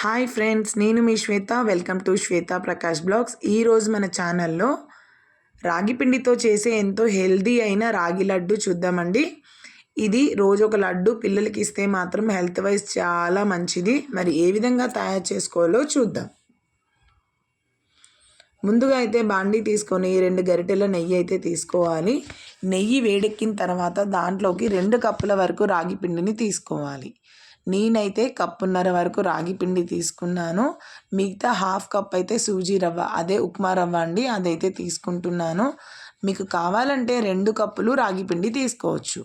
Hi friends నేను మీ Swetha. Welcome to Swetha Prakash vlogs. ఈరోజు మన ఛానల్లో రాగి పిండితో చేసే ఎంతో హెల్దీ అయిన రాగి లడ్డు చూద్దామండి. ఇది రోజు ఒక లడ్డు పిల్లలకి ఇస్తే మాత్రం హెల్త్ వైజ్ చాలా మంచిది. మరి ఏ విధంగా తయారు చేసుకోవాలో చూద్దాం. ముందుగా అయితే బాండీ తీసుకొని రెండు గరిటెల నెయ్యి అయితే తీసుకోవాలి. నెయ్యి వేడెక్కిన తర్వాత దాంట్లోకి రెండు కప్పుల వరకు రాగి పిండిని తీసుకోవాలి. నేనైతే కప్పున్నర వరకు రాగి పిండి తీసుకున్నాను. మిగతా హాఫ్ కప్ అయితే సూజీ రవ్వ అదే ఉప్మా రవ్వ అండి అదైతే తీసుకుంటున్నాను. మీకు కావాలంటే రెండు కప్పులు రాగి పిండి తీసుకోవచ్చు.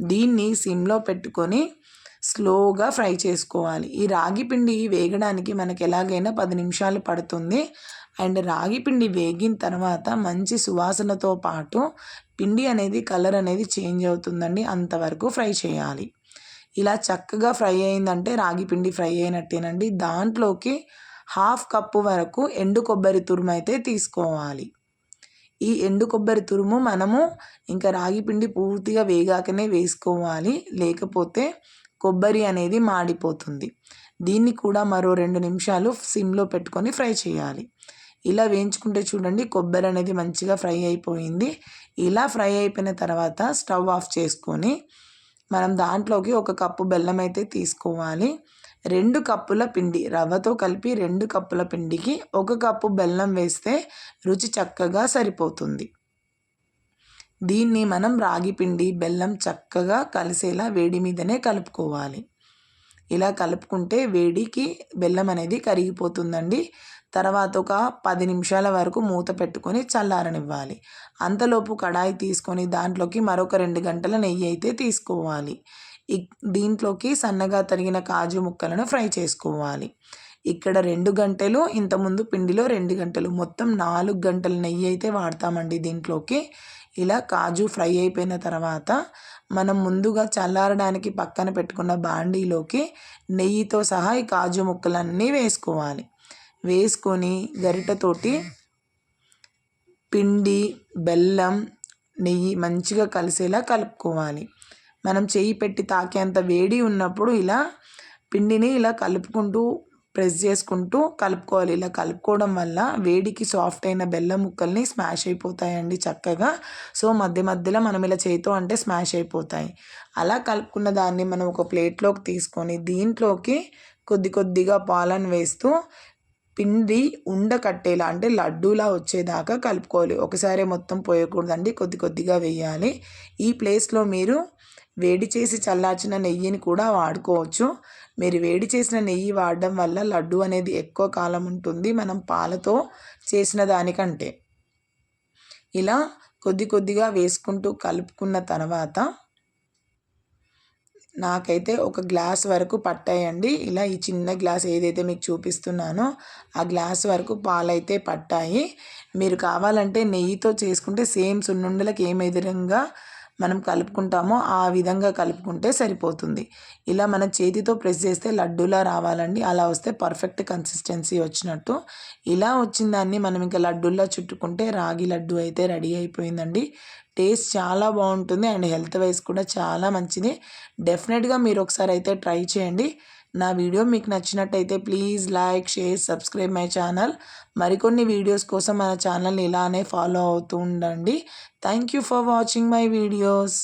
దీన్ని సిమ్లో పెట్టుకొని స్లోగా ఫ్రై చేసుకోవాలి. ఈ రాగి పిండి వేగడానికి మనకి ఎలాగైనా పది నిమిషాలు పడుతుంది. అండ్ రాగి పిండి వేగిన తర్వాత మంచి సువాసనతో పాటు పిండి అనేది కలర్ అనేది చేంజ్ అవుతుందండి. అంతవరకు ఫ్రై చేయాలి. ఇలా చక్కగా ఫ్రై అయిందంటే రాగి పిండి ఫ్రై అయినట్టేనండి. దాంట్లోకి హాఫ్ కప్పు వరకు ఎండు కొబ్బరి తురుము అయితే తీసుకోవాలి. ఈ ఎండు కొబ్బరి తురుము మనము ఇంకా రాగి పిండి పూర్తిగా వేగాకనే వేసుకోవాలి. లేకపోతే కొబ్బరి అనేది మాడిపోతుంది. దీన్ని కూడా మరో రెండు నిమిషాలు సిమ్లో పెట్టుకొని ఫ్రై చేయాలి. ఇలా వేయించుకుంటే చూడండి కొబ్బరి అనేది మంచిగా ఫ్రై అయిపోయింది. ఇలా ఫ్రై అయిపోయిన తర్వాత స్టవ్ ఆఫ్ చేసుకొని మనం దాంట్లోకి ఒక కప్పు బెల్లం అయితే తీసుకోవాలి. రెండు కప్పుల పిండి రవ్వతో కలిపి రెండు కప్పుల పిండికి ఒక కప్పు బెల్లం వేస్తే రుచి చక్కగా సరిపోతుంది. దీన్ని మనం రాగి పిండి బెల్లం చక్కగా కలిసేలా వేడి మీదనే కలుపుకోవాలి. ఇలా కలుపుకుంటే వేడికి బెల్లం అనేది కరిగిపోతుందండి. తర్వాత ఒక పది నిమిషాల వరకు మూత పెట్టుకొని చల్లారనివ్వాలి. అంతలోపు కడాయి తీసుకొని దాంట్లోకి మరొక రెండు గంటల నెయ్యి అయితే తీసుకోవాలి. దీంట్లోకి సన్నగా తరిగిన కాజు ముక్కలను ఫ్రై చేసుకోవాలి. ఇక్కడ రెండు గంటలు ఇంతకుముందు పిండిలో రెండు గంటలు మొత్తం నాలుగు గంటల నెయ్యి అయితే వాడతామండి దీంట్లోకి. ఇలా కాజు ఫ్రై అయిపోయిన తర్వాత మనం ముందుగా చల్లారడానికి పక్కన పెట్టుకున్న బాండీలోకి నెయ్యితో సహా ఈ కాజు ముక్కలన్నీ వేసుకోవాలి. వేసుకొని గరిటతోటి పిండి బెల్లం నెయ్యి మంచిగా కలిసేలా కలుపుకోవాలి. మనం చేయి పెట్టి తాకేంత వేడి ఉన్నప్పుడు ఇలా పిండిని ఇలా కలుపుకుంటూ ప్రెస్ చేసుకుంటూ కలుపుకోవాలి. ఇలా కలుపుకోవడం వల్ల వేడికి సాఫ్ట్ అయిన బెల్లం ముక్కల్ని స్మాష్ అయిపోతాయండి చక్కగా. సో మధ్య మధ్యలో మనం ఇలా చేతితో అంటే స్మాష్ అయిపోతాయి. అలా కలుపుకున్న దాన్ని మనం ఒక ప్లేట్లోకి తీసుకొని దీంట్లోకి కొద్ది కొద్దిగా పాలను వేస్తూ పిండి ఉండకట్టేలా అంటే లడ్డూలా వచ్చేదాకా కలుపుకోవాలి. ఒకసారి మొత్తం పోయకూడదండి కొద్ది కొద్దిగా వేయాలి. ఈ ప్లేస్లో మీరు వేడి చేసి చల్లార్చిన నెయ్యిని కూడా వాడుకోవచ్చు. మీరు వేడి చేసిన నెయ్యి వాడడం వల్ల లడ్డు అనేది ఎక్కువ కాలం ఉంటుంది మనం పాలతో చేసిన దానికంటే. ఇలా కొద్ది కొద్దిగా వేసుకుంటూ కలుపుకున్న తర్వాత నాకైతే ఒక గ్లాస్ వరకు పట్టాయండి. ఇలా ఈ చిన్న గ్లాస్ ఏదైతే మీకు చూపిస్తున్నానో ఆ గ్లాస్ వరకు పాలైతే పట్టాయి. మీరు కావాలంటే నెయ్యితో చేసుకుంటే సేమ్ సున్నుండలకు ఏం ఎదురంగా మనం కలుపుకుంటామో ఆ విధంగా కలుపుకుంటే సరిపోతుంది. ఇలా మన చేతితో ప్రెస్ చేస్తే లడ్డూలా రావాలండి. అలా వస్తే పర్ఫెక్ట్ కన్సిస్టెన్సీ వచ్చినట్టు. ఇలా వచ్చిన దాన్ని మనం ఇంకా లడ్డూలా చుట్టుకుంటే రాగి లడ్డు అయితే రెడీ అయిపోయిందండి. టేస్ట్ చాలా బాగుంటుంది అండ్ హెల్త్ వైజ్ కూడా చాలా మంచిది. డెఫినెట్గా మీరు ఒకసారి అయితే ట్రై చేయండి. నా వీడియో మీకు నచ్చినట్టయితే please like share subscribe my channel. మరికొన్ని వీడియోస్ కోసం మన ఛానల్ని ఇలానే ఫాలో అవుతూ ఉండండి. Thank you for watching my videos.